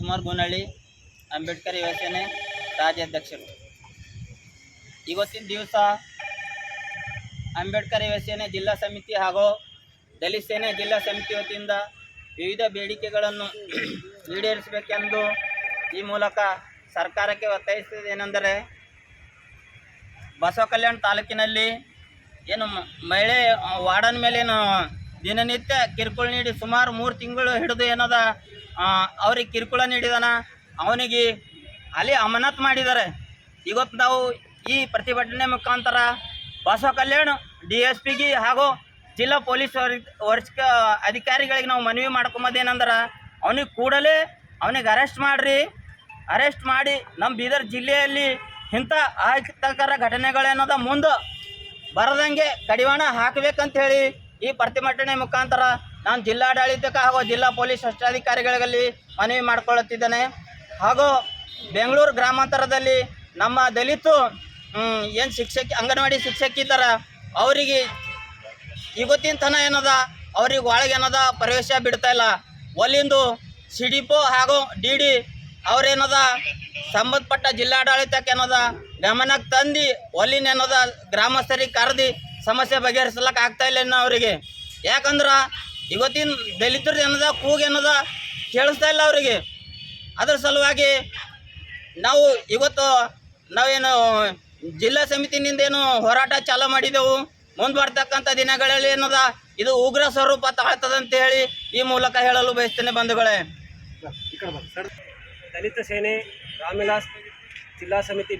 ಕುಮಾರ್ ಗೋನಹಳ್ಳಿ ಅಂಬೇಡ್ಕರ್ ಯುವಸೇನೆ ರಾಜ್ಯಾಧ್ಯಕ್ಷರು. ಇವತ್ತಿನ ದಿವಸ ಅಂಬೇಡ್ಕರ್ ಯುವಸೇನೆ ಜಿಲ್ಲಾ ಸಮಿತಿ ಹಾಗೂ ದಲಿತ ಸೇನೆ ಜಿಲ್ಲಾ ಸಮಿತಿ ವತಿಯಿಂದ ವಿವಿಧ ಬೇಡಿಕೆಗಳನ್ನು ಈಡೇರಿಸಬೇಕೆಂದು ಈ ಮೂಲಕ ಸರ್ಕಾರಕ್ಕೆ ಒತ್ತಾಯಿಸುವುದೇನೆಂದರೆ ಬಸವ ಕಲ್ಯಾಣ ತಾಲೂಕಿನಲ್ಲಿ ಏನು ಮಹಿಳೆ, ವಾರ್ಡನ್ ಮೇಲೇನು ದಿನನಿತ್ಯ ಕಿರುಕುಳ ನೀಡಿ ಸುಮಾರು ಮೂರು ತಿಂಗಳು ಹಿಡಿದು ಏನದ ಅವ್ರಿಗೆ ಕಿರುಕುಳ ನೀಡಿದಾನ. ಅವನಿಗೆ ಅಲ್ಲಿ ಅಮಾನತ್ ಮಾಡಿದ್ದಾರೆ. ಇವತ್ತು ನಾವು ಈ ಪ್ರತಿಭಟನೆ ಮುಖಾಂತರ ಬಸವ ಕಲ್ಯಾಣ ಡಿ ಎಸ್ ಪಿಗೆ ಹಾಗೂ ಜಿಲ್ಲಾ ಪೊಲೀಸ್ ವರ್ ವರ್ಷ ಅಧಿಕಾರಿಗಳಿಗೆ ನಾವು ಮನವಿ ಮಾಡ್ಕೊಂಬದೇನಂದ್ರೆ, ಅವನಿಗೆ ಕೂಡಲೇ ಅವನಿಗೆ ಅರೆಸ್ಟ್ ಮಾಡಿರಿ. ಅರೆಸ್ಟ್ ಮಾಡಿ ನಮ್ಮ ಬೀದರ್ ಜಿಲ್ಲೆಯಲ್ಲಿ ಇಂಥ ಅಹಿತಕರ ಘಟನೆಗಳೇನದ ಮುಂದೆ ಬರದಂಗೆ ಕಡಿವಾಣ ಹಾಕಬೇಕಂತ ಹೇಳಿ ಈ ಪ್ರತಿಭಟನೆ ಮುಖಾಂತರ ನಾನು ಜಿಲ್ಲಾಡಳಿತಕ್ಕೆ ಹಾಗೂ ಜಿಲ್ಲಾ ಪೊಲೀಸ್ ವರಿಷ್ಠಾಧಿಕಾರಿಗಳಲ್ಲಿ ಮನವಿ ಮಾಡ್ಕೊಳ್ಳುತ್ತಿದ್ದೇನೆ. ಹಾಗೂ ಬೆಂಗಳೂರು ಗ್ರಾಮಾಂತರದಲ್ಲಿ ನಮ್ಮ ದಲಿತು ಏನು ಶಿಕ್ಷಕಿ, ಅಂಗನವಾಡಿ ಶಿಕ್ಷಕಿ ಥರ ಅವರಿಗೆ ಇವತ್ತಿನ ತನ ಏನದ, ಅವ್ರಿಗೆ ಒಳಗೆ ಏನದ, ಪ್ರವೇಶ ಬಿಡ್ತಾ ಇಲ್ಲ. ಒಲ್ಲಿಂದು ಸಿ ಡಿ ಪೋ ಹಾಗೂ ಡಿ ಡಿ ಅವ್ರೇನದ, ಸಂಬಂಧಪಟ್ಟ ಜಿಲ್ಲಾಡಳಿತಕ್ಕೆ ಏನದ, ಗಮನಕ್ಕೆ ತಂದು ಒಲ್ಲಿನ ಏನದ, ಗ್ರಾಮಸ್ಥರಿಗೆ ಕರೆದು ಸಮಸ್ಯೆ ಬಗೆಹರಿಸ್ಲಕ್ಕೆ ಆಗ್ತಾ ಇಲ್ಲ ಅವರಿಗೆ. ಯಾಕಂದ್ರೆ ಇವತ್ತಿನ ದಲಿತರದ್ದು ಏನದ, ಕೂಗ ಏನದ ಕೇಳಿಸ್ತಾ ಇಲ್ಲ ಅವರಿಗೆ. ಅದರ ಸಲುವಾಗಿ ನಾವು ಇವತ್ತು ನಾವೇನು ಜಿಲ್ಲಾ ಸಮಿತಿನಿಂದ ಏನು ಹೋರಾಟ ಚಾಲು ಮಾಡಿದೆವು. ಮುಂದೆ ಬರ್ತಕ್ಕಂಥ ದಿನಗಳಲ್ಲಿ ಏನದ, ಇದು ಉಗ್ರ ಸ್ವರೂಪ ತಾಳ್ತದಂತ ಹೇಳಿ ಈ ಮೂಲಕ ಹೇಳಲು ಬಯಸ್ತೇನೆ ಬಂಧುಗಳೇ. ದಲಿತ ಸೇನೆ, ರಾಮವಿಲಾಸ್, ಜಿಲ್ಲಾ ಸಮಿತಿ